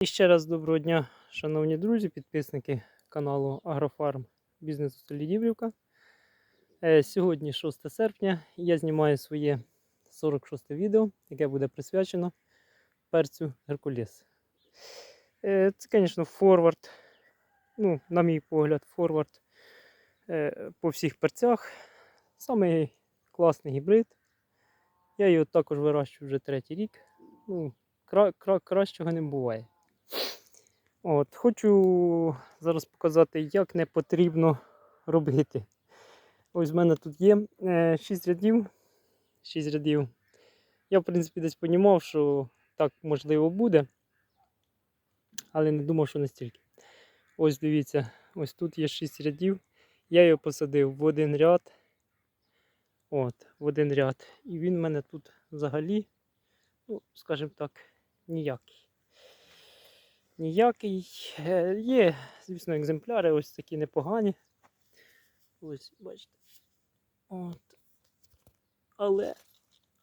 І ще раз доброго дня, шановні друзі, підписники каналу Агрофарм бізнесу Селідіврівка. Е, Сьогодні 6 серпня я знімаю своє 46 відео, яке буде присвячено перцю Геркулес. Е, Це, звісно, форвард. Ну, на мій погляд, форвард е, по всіх перцях. Самий класний гібрид. Я його також вирощую вже третій рік. Ну, кра- кра- кращого не буває. От, хочу зараз показати, як не потрібно робити. Ось в мене тут є 6 рядів. 6 рядів. Я, в принципі, десь понімав, що так можливо буде. Але не думав, що настільки. Ось дивіться, ось тут є 6 рядів. Я його посадив в один ряд. От, в один ряд. І він в мене тут взагалі, ну, скажімо так, ніякий. Ніякий. Е, Є, звісно, екземпляри ось такі непогані. Ось, бачите. От. Але,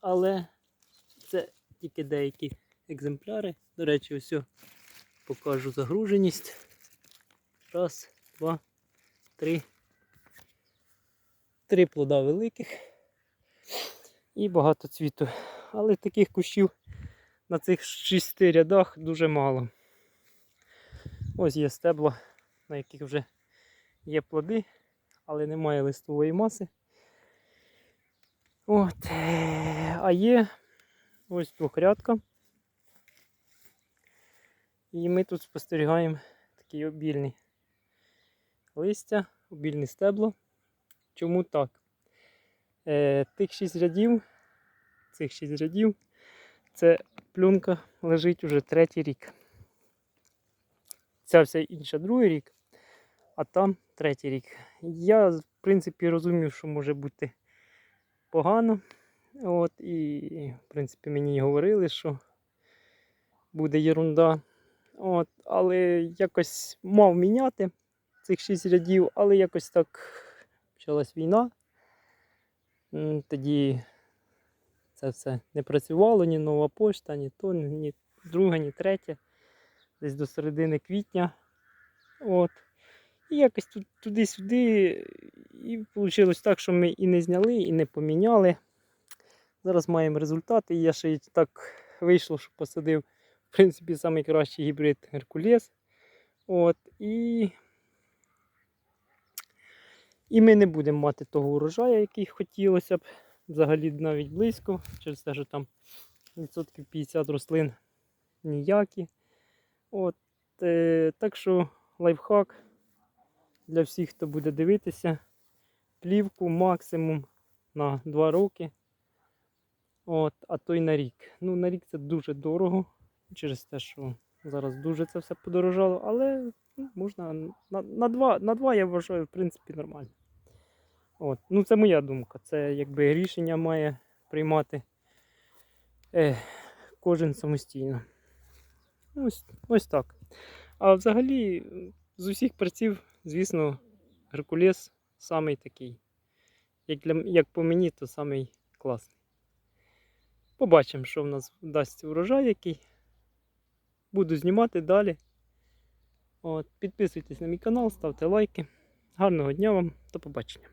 але це тільки деякі екземпляри. До речі, ось покажу загруженість. Раз, два, три. Три плода великих і багато цвіту. Але таких кущів на цих шести рядах дуже мало. Ось є стебла, на яких вже є плоди, але немає листової маси. От. е, А є ось двохрядка. І ми тут спостерігаємо такі обільні листя, обільні стебло. Чому так? Е, Тих 6 рядів, цих 6 рядів, це плюнка лежить уже третій рік. Ця вся інша другий рік, а там третій рік. Я, в принципі, розумів, що може бути погано. От, і, в принципі, мені говорили, що буде єрунда. От, але якось мав міняти цих 6 рядів, але якось так почалась війна. Тоді це все не працювало, ні нова пошта, ні то, ні друга, ні третя. Десь до середини квітня. От. І якось тут туди-сюди. І вийшло так, що ми і не зняли, і не поміняли. Зараз маємо результати. І я ще й так вийшло, що посадив, в принципі, найкращий гібрид Геркулес. От. І і ми не будемо мати того урожаю, який хотілося б. Взагалі навіть близько, через те, що там відсотків 50 рослин ніякі. От, е, так що лайфхак для всіх, хто буде дивитися. Плівку максимум на 2 роки. От, а то й на рік. Ну, на рік це дуже дорого, через те, що зараз дуже це все подорожало, але ну, можна на, на, 2, на 2 я вважаю, в принципі, нормально. От. Ну, це моя думка. Це якби рішення має приймати е, кожен самостійно. Ось, ось так. А взагалі, з усіх праців, звісно, Геркулес самий такий. Як, для, як по мені, то самий класний. Побачимо, що в нас дасть урожай який. Буду знімати далі. От, підписуйтесь на мій канал, ставте лайки. Гарного дня вам, до побачення.